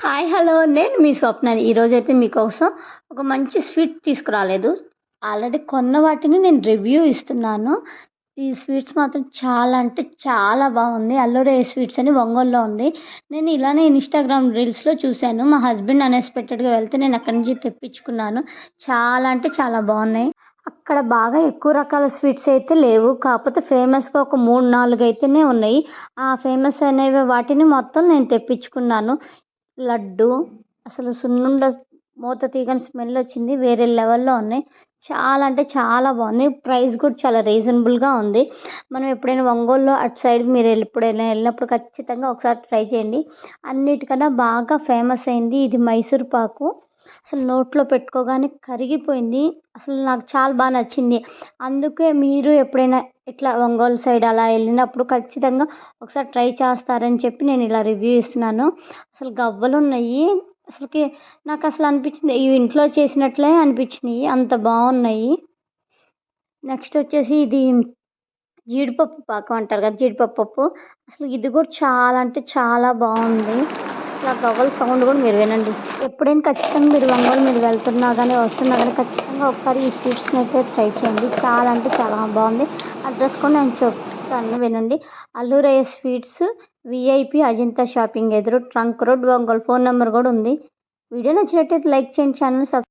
Hi hello. నేను మీ స్వప్నని. ఈరోజైతే మీకోసం ఒక మంచి స్వీట్ తీసుకురాలేదు. ఆల్రెడీ కొన్న వాటిని నేను రివ్యూ ఇస్తున్నాను. ఈ స్వీట్స్ మాత్రం చాలా అంటే చాలా బాగుంది. అల్లూరే స్వీట్స్ అని ఒంగోలులో ఉంది. నేను ఇలానే ఇన్స్టాగ్రామ్ రీల్స్లో చూశాను. మా హస్బెండ్ అన్ఎక్స్పెక్టెడ్గా వెళ్తే నేను అక్కడి నుంచి తెప్పించుకున్నాను. చాలా అంటే చాలా బాగున్నాయి. అక్కడ బాగా ఎక్కువ రకాల స్వీట్స్ అయితే లేవు. కాకపోతే ఫేమస్గా ఒక మూడు నాలుగు అయితేనే ఉన్నాయి. ఆ ఫేమస్ అనేవి వాటిని మొత్తం నేను తెప్పించుకున్నాను. లడ్డు అసలు సున్నుండ మూత తీగని స్మెల్ వచ్చింది. వేరే లెవెల్లో ఉన్నాయి. చాలా అంటే చాలా బాగుంది. ప్రైస్ కూడా చాలా రీజనబుల్గా ఉంది. మనం ఎప్పుడైనా ఒంగోలులో అటు సైడ్ మీరు ఎప్పుడైనా వెళ్ళినప్పుడు ఖచ్చితంగా ఒకసారి ట్రై చేయండి. అన్నిటికన్నా బాగా ఫేమస్ అయింది ఇది మైసూర్ పాకు. అసలు నోట్లో పెట్టుకోగానే కరిగిపోయింది. అసలు నాకు చాలా బాగా నచ్చింది. అందుకే మీరు ఎప్పుడైనా ఇట్లా ఒంగోలు సైడ్ అలా వెళ్ళినప్పుడు ఖచ్చితంగా ఒకసారి ట్రై చేస్తారని చెప్పి నేను ఇలా రివ్యూ ఇస్తున్నాను. అసలు గవ్వలు ఉన్నాయి. అసలుకి నాకు అసలు అనిపించింది ఇవి ఇంట్లో చేసినట్లే అనిపించినాయి. అంత బాగున్నాయి. నెక్స్ట్ వచ్చేసి ఇది జీడిపప్పు పాకం అంటారు కదా జీడిపప్పు పప్పు. అసలు ఇది కూడా చాలా అంటే చాలా బాగుంది. అసలు గవ్వల సౌండ్ కూడా మీరు వినండి. ఎప్పుడైనా ఖచ్చితంగా మీరు ఒంగోలు మీరు వెళ్తున్నా కానీ వస్తున్నా కానీ ఖచ్చితంగా ఒకసారి ఈ స్వీట్స్ని అయితే ట్రై చేయండి. చాలా అంటే చాలా బాగుంది. అడ్రస్ కూడా నేను చెప్తాను వినండి. Alluraiah sweets VIP Ajanta shopping ఎదురు trunk road Ongole. Phone number కూడా ఉంది. వీడియో నచ్చినట్టయితే లైక్ చేయండి ఛానల్ సబ్